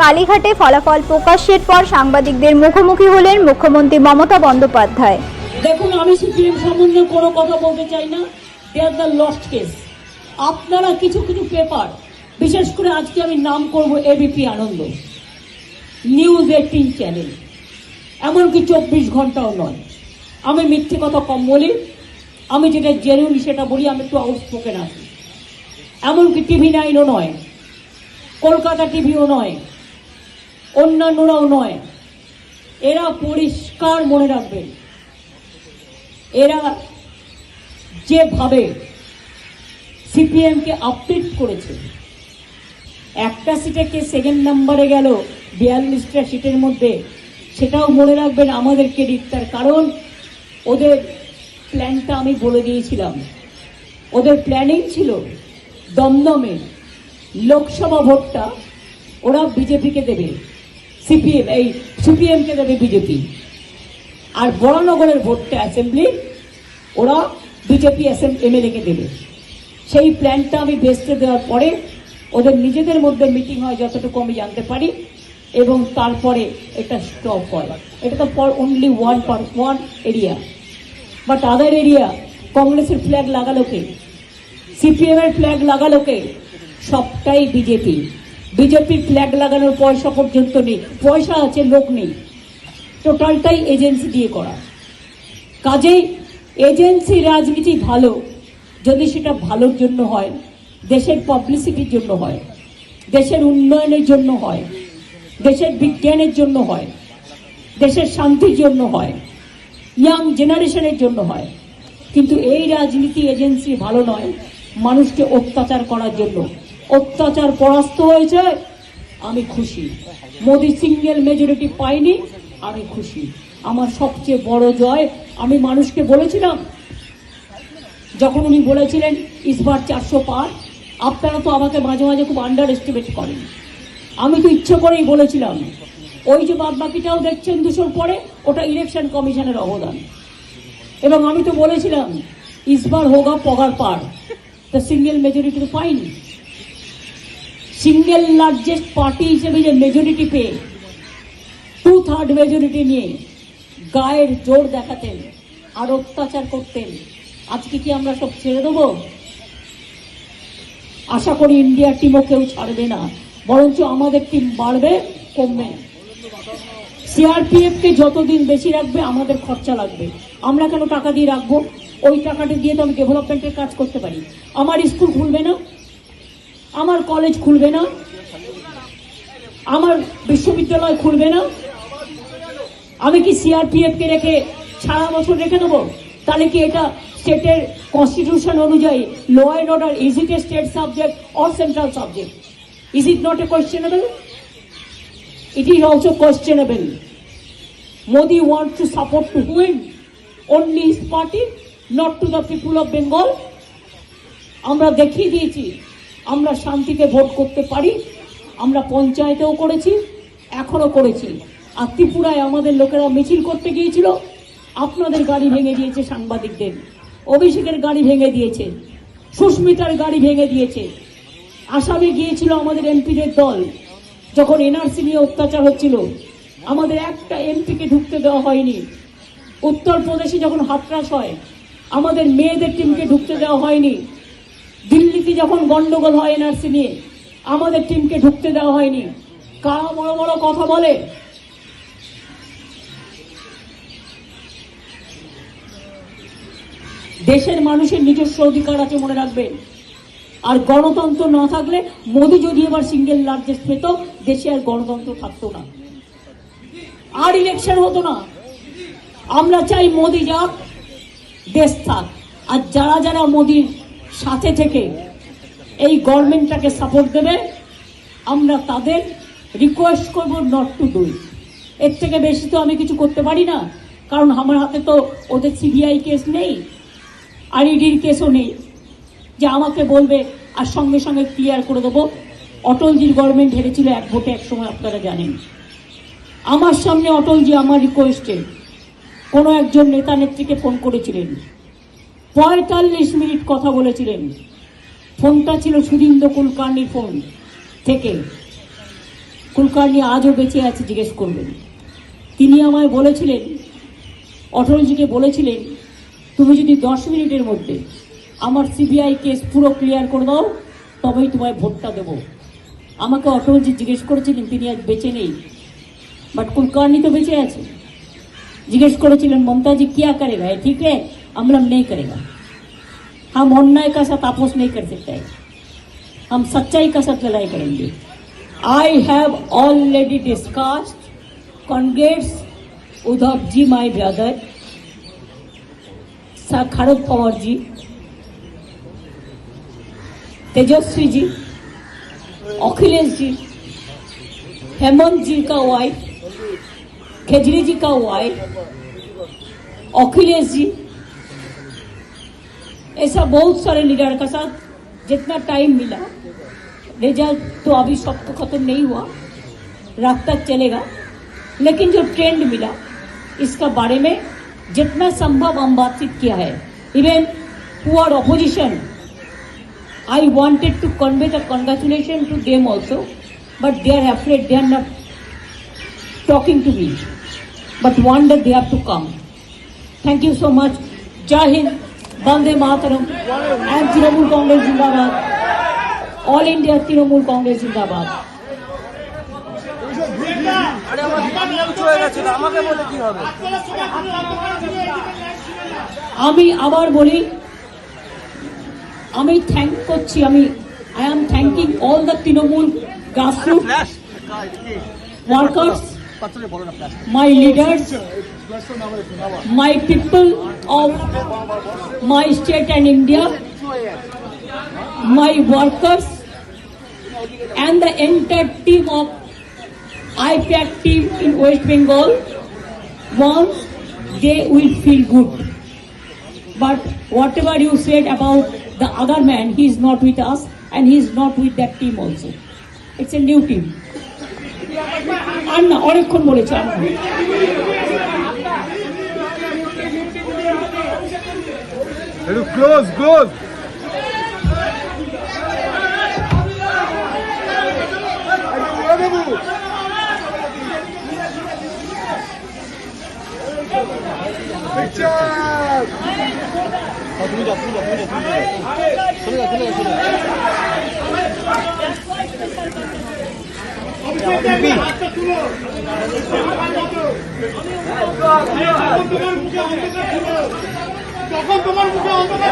কালীঘাটে ফলাফল প্রকাশের পর সাংবাদিকদের মুখোমুখি হলেন মুখ্যমন্ত্রী মমতা বন্দ্যোপাধ্যায়। দেখুন, আমি সিপিএম সম্বন্ধে কোনো কথা বলতে চাই না। They are the lost case আপনারা কিছু কিছু পেপার বিশেষ করে আজকে আমি নাম করব ABP Anand. News eighteen channel এমনকি চব্বিশ ঘন্টাও নয়। আমি মিথ্যে কথা কম বলি। আমি যেটা জেনুইন সেটা বলি, আমি একটু আউটস্পোকেন আছি। এমনকি টিভি নাইনও নয়। কলকাতা টিভিও নয়। অন্যান্যরাও নয়, এরা পরিষ্কার মনে রাখবেন। এরা যেভাবে সিপিএমকে আপডেট করেছে, একটা সিটে কে সেকেন্ড নাম্বারে গেল, বিয়াল্লিশটা সিটের মধ্যে, সেটাও মনে রাখবেন আমাদের ক্রেডিট তার। কারণ ওদের প্ল্যানটা আমি বলে দিয়েছিলাম। ওদের প্ল্যানিং ছিল দমদমে লোকসভা ভোটটা ওরা বিজেপিকে দেবে। সিপিএম, এই সিপিএমকে দেবে বিজেপি। আর বড়নগরের ভোটটা অ্যাসেম্বলি ওরা বিজেপি এমএলএকে দেবে। সেই প্ল্যানটা আমি ভেস্তে দেওয়ার পরে ওদের নিজেদের মধ্যে মিটিং হয় যতটুকু আমি জানতে পারি, এবং তারপরে এটা স্টপ হয়। এটা তো for only one per one area but other area কংগ্রেসের ফ্ল্যাগ লাগালো কে? সিপিএম এর ফ্ল্যাগ লাগালো কে? সবটাই বিজেপি। বিজেপির ফ্ল্যাগ লাগানোর পয়সা পর্যন্ত নেই। পয়সা আছে, লোক নেই। টোটালটাই এজেন্সি দিয়ে করা। কাজেই এজেন্সি রাজনীতি ভালো। যদি সেটা ভালোর জন্য হয়, দেশের পাবলিসিটির জন্য হয়, দেশের উন্নয়নের জন্য হয়, দেশের বিজ্ঞানের জন্য হয়, দেশের শান্তির জন্য হয় ইয়াং জেনারেশনের জন্য হয়। কিন্তু এই রাজনীতি এজেন্সি ভালো নয়। মানুষকে অত্যাচার করার জন্য। অত্যাচার পরাস্ত হয়েছে, আমি খুশি। মোদি সিঙ্গেল মেজরিটি পাইনি, আমি খুশি। আমার সবচেয়ে বড় জয়, আমি মানুষকে বলেছিলাম, যখন উনি বলেছিলেন ইসবার চারশো পার। আপনারা তো আমাকে মাঝে মাঝে খুব আন্ডার এস্টিমেট করেন। আমি তো ইচ্ছে করেই বলেছিলাম, ওই যে বাদ বাকিটাও দেখছেন দুশোর পরে, ওটা ইলেকশন কমিশনের অবদান। এবং আমি তো বলেছিলাম ইসবার হোগা পগার পার। তা সিঙ্গেল মেজরিটি তো পাইনি। সিঙ্গেল লার্জেস্ট পার্টি হিসেবে যে মেজরিটি পেয়ে টু থার্ড মেজরিটি নিয়ে গায়ের জোর দেখাতেন, আর অত্যাচার করতেন। আজকে কি আমরা সব ছেড়ে দেবো? আশা করি ইন্ডিয়ার টিমও কেউ ছাড়বে না, বরঞ্চ আমাদের টিম বাড়বে, কমবে। না সিআরপিএফ কে যতদিন বেশি রাখবে, আমাদের খরচা লাগবে। আমরা কেন টাকা দিয়ে রাখব? ওই টাকাটা দিয়ে তো আমি ডেভেলপমেন্টের কাজ করতে পারি। আমার স্কুল খুলবে না আমার কলেজ খুলবে না আমার বিশ্ববিদ্যালয় খুলবে না আমি কি সিআরপিএফ কে রেখে সারা বছর রেখে দেবো তাহলে কি এটা স্টেটের কনস্টিটিউশন অনুযায়ী law and order is it a state subject or central subject is it not a questionable it is also questionable. Modi wants to support to whom? Only his party, not to the people of Bengal আমরা দেখিয়ে দিয়েছি আমরা শান্তিতে vote করতে পারি, আমরা পঞ্চায়েতেও করেছি এখনও করেছি। আর ত্রিপুরায় আমাদের লোকেরা মিছিল করতে গিয়েছিল, আপনাদের গাড়ি ভেঙে দিয়েছে সাংবাদিকদের। অভিষেকের গাড়ি ভেঙে দিয়েছে, সুস্মিতার গাড়ি ভেঙে দিয়েছে। আসামে গিয়েছিল আমাদের এমপিদের দল, যখন এনআরসি নিয়ে অত্যাচার হচ্ছিল। আমাদের একটা এমপিকে ঢুকতে দেওয়া হয়নি। উত্তরপ্রদেশে যখন হাতরাস হয়, আমাদের মেয়েদের টিমকে ঢুকতে দেওয়া হয়নি। দিল্লিতে যখন গন্ডগোল হয় এনআরসি নিয়ে, আমাদের টিমকে ঢুকতে দেওয়া হয়নি। কারা বড় বড় কথা বলে? দেশের মানুষের নিজস্ব অধিকার আছে মনে রাখবেন আর গণতন্ত্র না থাকলে মোদি যদি এবার সিঙ্গেল লার্জেস্ট পেত দেশে আর গণতন্ত্র থাকতো না। আর ইলেকশন হতো না। আমরা চাই মোদি যাক, দেশ থাক। আর যারা যারা মোদির সাথে থেকে এই গভর্নমেন্টটাকে সাপোর্ট দেবে। আমরা তাদের রিকোয়েস্ট করব নট টু ডু এর থেকে বেশি তো আমি কিছু করতে পারি না, কারণ আমার হাতে তো ওদের সিবিআই কেস নেই আর ইডির কেসও নেই। যে আমাকে বলবে, আর সঙ্গে সঙ্গে ক্লিয়ার করে দেবো। অটলজির গভর্নমেন্ট হেরেছিল এক ভোটে, এক সময় আপনারা জানেন। আমার সামনে অটলজি আমার রিকোয়েস্টে কোনো একজন নেতা নেত্রীকে ফোন করেছিলেন। পঁয়তাল্লিশ মিনিট কথা বলেছিলেন। ফোনটা ছিল সুদিন্দ্র কুলকার্নির ফোন থেকে। কুলকার্নি আজও বেঁচে আছে, জিজ্ঞেস করবেন তিনি আমায় বলেছিলেন, অটলজিকে বলেছিলেন, তুমি যদি দশ মিনিটের মধ্যে আমার সিবিআই কেস পুরো ক্লিয়ার করে দাও, তবেই তোমায় ভোটটা দেবো। আমাকে অটলজি জিজ্ঞেস করেছিলেন, তিনি আজ বেঁচে নেই? বাট কুলকার্নি তো বেঁচে আছে। জিজ্ঞেস করেছিলেন, মমতাজি, কী আকারে ভাই, ঠিক আছে अमलम नहीं करेगा। हम अन्याय का साथ आपोस नहीं कर सकते। हैं हम सच्चाई का साथ लड़ाई करेंगे। I have already discussed Congress Uddhav ji my brother Sharad Pawar ji, Tejashwi ji, Akhilesh ji, Hemant ji का वाइफ खेजरी जी का वाइफ अखिलेश जी ऐसा बहुत सारे लीडर का साथ, जितना टाइम मिला। रिज़ल्ट तो अभी सब तो खत्म नहीं हुआ। रात तक चलेगा। लेकिन जो ट्रेंड मिला, इसका बारे में जितना संभव हम बातचीत किया है। Even poor opposition I wanted to convey the congratulation to them also but they are afraid they are not talking to me but want they have to come thank you so much जय हिंद বন্দে মাতরম and Trinamool Congress জিন্দাবাদ all India Trinamool Congress জিন্দাবাদ। আমি আবার বলি আমি thank করছি আমি I am thanking all the Trinamool grassroot workers my leaders, my people of my state and India, my workers, and the entire team of IPAC team in West Bengal, once they will feel good. But whatever you said about the other man, he is not with us and he is not with that team also. It's a new team. আর না অনেকক্ষণ বলেছে close close তুমি তখন তোমার মুখে অন্ধকার